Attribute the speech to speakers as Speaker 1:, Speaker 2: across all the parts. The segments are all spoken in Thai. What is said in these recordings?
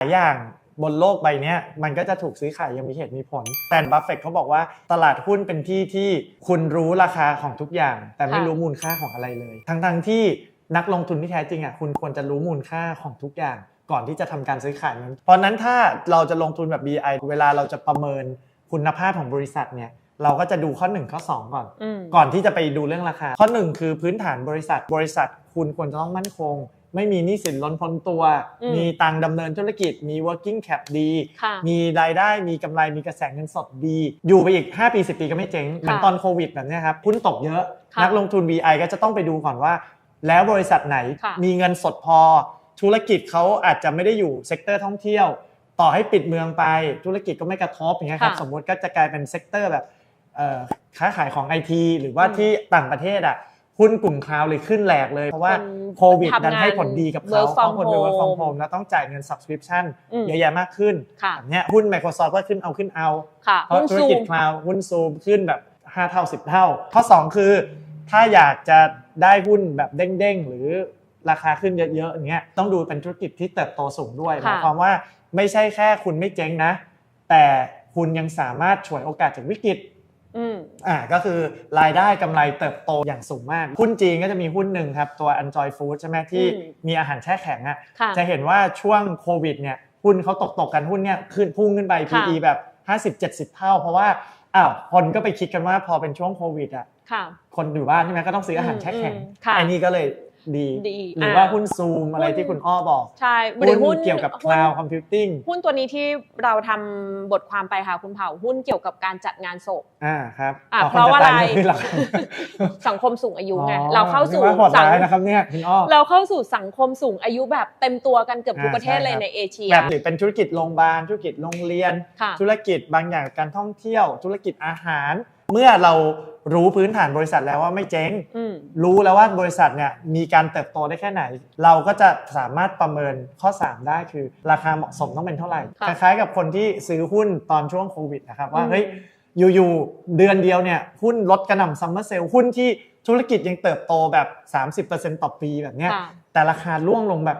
Speaker 1: หลายอย่างบนโลกใบเนี้ยมันก็จะถูกซื้อขายอยังมีเหตุมีผล แต่บัฟเฟตเขาบอกว่าตลาดหุ้นเป็นที่ที่คุณรู้ราคาของทุกอย่าง แต่ไม่
Speaker 2: ค่ะ
Speaker 1: รู้มูลค่าของอะไรเลย ทั้งๆที่นักลงทุนที่แท้จริงอะคุณควรจะรู้มูลค่าของทุกอย่าง ก่อนที่จะทำการซื้อขายนั้นเพราะฉะนั้นถ้าเราจะลงทุนแบบ BI เวลาเราจะประเมินคุณภาพของบริษัทเนี่ยเราก็จะดูข้อ 1 ข้อ 2 ก่อน
Speaker 2: อืม
Speaker 1: ก่อนที่จะไปดูเรื่องราคา ข้อหนึ่งคือพื้นฐานบริษัทบริษัทคุณควรจะต้องมั่นคง ไม่มีหนี้สินล้นพ้นตัว
Speaker 2: อืม
Speaker 1: มีตังค์ดำเนินธุรกิจ มี working cap ดี
Speaker 2: ค่ะ
Speaker 1: มีรายได้ มีกำไร มีกระแสเงินสดดี อยู่ไปอีก 5 ปี 10 ปีก็ไม่เจ๊ง เหมือนตอนโควิดแบบเนี้ยครับหุ้นตกเยอะ
Speaker 2: ค่ะ
Speaker 1: นักลงทุน VI ก็จะต้องไปดูก่อนว่า แล้วบริษัทไหน
Speaker 2: ค่ะ
Speaker 1: มีเงินสดพอ ธุรกิจเขาอาจจะไม่ได้อยู่เซกเตอร์ท่องเที่ยว ต่อให้ปิดเมืองไป ธุรกิจก็ไม่กระทบอย่างเงี้ยครับ
Speaker 2: ค่ะ
Speaker 1: สมมติก็จะกลายเป็นเซกเตอร์แบบเอ่อค้าขายของไอทีหรือว่า
Speaker 2: อืม
Speaker 1: ที่ต่างประเทศอะ หุ้นกลุ่มคลาวด์เลยขึ้นแหลกเลย เพราะว่า
Speaker 2: คน
Speaker 1: โควิดดันให้ผลดีกับเขา
Speaker 2: work
Speaker 1: เพ
Speaker 2: from
Speaker 1: ราะคนไป work from
Speaker 2: home
Speaker 1: home แล้วต้องจ่ายเงิน subscription
Speaker 2: อืม
Speaker 1: เยอะแยะมากขึ้น
Speaker 2: ค่ะ
Speaker 1: แบบเนี้ยหุ้น Microsoft ก็ขึ้นเอาขึ้นเอา
Speaker 2: ค่ะ
Speaker 1: เพราะ
Speaker 2: หุ้น
Speaker 1: ธุร
Speaker 2: ซู
Speaker 1: กิจ
Speaker 2: ม
Speaker 1: คลาวด์หุ้นซูมขึ้นแบบ 5 เท่า 10 เท่า ข้อ 2 คือ ถ้าอยากจะได้หุ้นแบบเด้งๆ หรือราคาขึ้นเยอะๆอย่างเงี้ยต้องดูเป็นธุรกิจที่เติบโตสูงด้วยห
Speaker 2: ค่ะ
Speaker 1: มายความว่าไม่ใช่แค่คุณไม่เจ๊งนะ แต่คุณยังสามารถฉวยโอกาสจากวิกฤต
Speaker 2: อืม
Speaker 1: อ่าก็คือรายได้กำไรเติบโตอย่างสูงมาก หุ้นจีนก็จะมีหุ้นหนึ่งครับ ตัว Enjoy Food ใช่ไหมที่
Speaker 2: อืม
Speaker 1: มีอาหารแช่แข็งอะ
Speaker 2: ค่ะ
Speaker 1: จะเห็นว่าช่วงโควิดเนี่ยหุ้นเขาตกตกๆกันหุ้นเนี่ยขึ้นพุ่งขึ้นไป
Speaker 2: ค่ะ
Speaker 1: PE แบบ 50-70 เท่า เพราะว่าอ้าวคนก็ไปคิดกันว่าพอเป็นช่วงโควิดอะ
Speaker 2: ค่ะ
Speaker 1: คนอยู่บ้านใช่ไหมก็ต้องซื้ออาหารแช่แข็ง
Speaker 2: อืมค่ะ
Speaker 1: ไอ้นี่ก็เลย ดี
Speaker 2: ดี
Speaker 1: หรือว่า
Speaker 2: อ่า
Speaker 1: หุ้นซูมอะไร
Speaker 2: หุ้น
Speaker 1: ที่คุณอ้อบอก
Speaker 2: ใช่
Speaker 1: หุ้
Speaker 2: หรือนหุ้น
Speaker 1: เกี่ยวกับ
Speaker 2: หุ้น
Speaker 1: cloud computing
Speaker 2: หุ้นตัวนี้ที่เราทำบทความไปค่ะคุณเผาหุ้นเกี่ยวกับการจัดงานศพ
Speaker 1: อ่าครับ
Speaker 2: อะ
Speaker 1: อ๋อ
Speaker 2: เพราะว่า
Speaker 1: คนจตย
Speaker 2: อะไร
Speaker 1: เยขึ้นเหรอครับ
Speaker 2: สังคมสูงอายุไง
Speaker 1: อ๋อ
Speaker 2: เราเข้าสู่
Speaker 1: นึกว่าโหด
Speaker 2: สัง
Speaker 1: ร้ายนะครับเนี่ยคุณอ้อ
Speaker 2: เราเข้าสู่สังคมสูงอายุแบบเต็มตัวกันเกือบทุก
Speaker 1: อ่า
Speaker 2: ประเทศ
Speaker 1: ใช่
Speaker 2: เลย
Speaker 1: ครับ
Speaker 2: ในเอเชีย
Speaker 1: แบบหรือเป็นธุรกิจโรงพยาบาลธุรกิจโรงเรียน
Speaker 2: ค่ะ
Speaker 1: ธุรกิจบางอย่างการท่องเที่ยว ธุรกิจอาหาร เมื่อเรารู้พื้นฐานบริษัทแล้วว่าไม่เจ๊ง
Speaker 2: อืม
Speaker 1: รู้แล้วว่าบริษัทเนี่ยมีการเติบโตได้แค่ไหน เราก็จะสามารถประเมินข้อ 3 ได้คือราคาเหมาะสมต้องเป็นเท่าไหร่
Speaker 2: ค่ะ
Speaker 1: คล้ายๆกับคนที่ซื้อหุ้นตอนช่วงโควิดนะครับว่า
Speaker 2: อืม
Speaker 1: เฮ้ยอยู่ๆเดือนเดียวเนี่ยหุ้นลดกระหน่ำซัมเมอร์เซลหุ้นที่ธุรกิจยังเติบโตแบบ 30%ต่อปีแบบเนี้ย
Speaker 2: ค่ะ
Speaker 1: แต่ราคาร่วงลงแบบ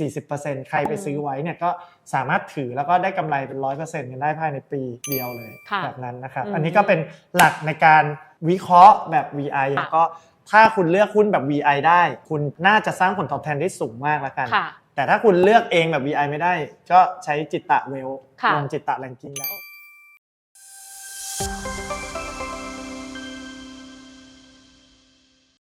Speaker 1: 30-40%ใครไปซื้อไว้เนี่ยก็สามารถถือแล้วก็ได้กำไรเป็น 100%กันได้ภายในปีเดียวเลย
Speaker 2: ค่ะ
Speaker 1: แบบนั้นนะครับ
Speaker 2: อืม
Speaker 1: อันนี้ก็เป็นหลักในการวิเคราะห์แบบ VI
Speaker 2: ค่ะ
Speaker 1: แล้วก็ถ้าคุณเลือกหุ้นแบบ VI ได้ คุณน่าจะสร้างผลตอบแทนได้สูงมากแล้วกัน
Speaker 2: ค่ะ
Speaker 1: แต่ถ้าคุณเลือกเองแบบ VI ไม่ได้ ก็ใช้จิตตะเวล
Speaker 2: ค่ะ
Speaker 1: ลงจิตตะแรงกิ้งได้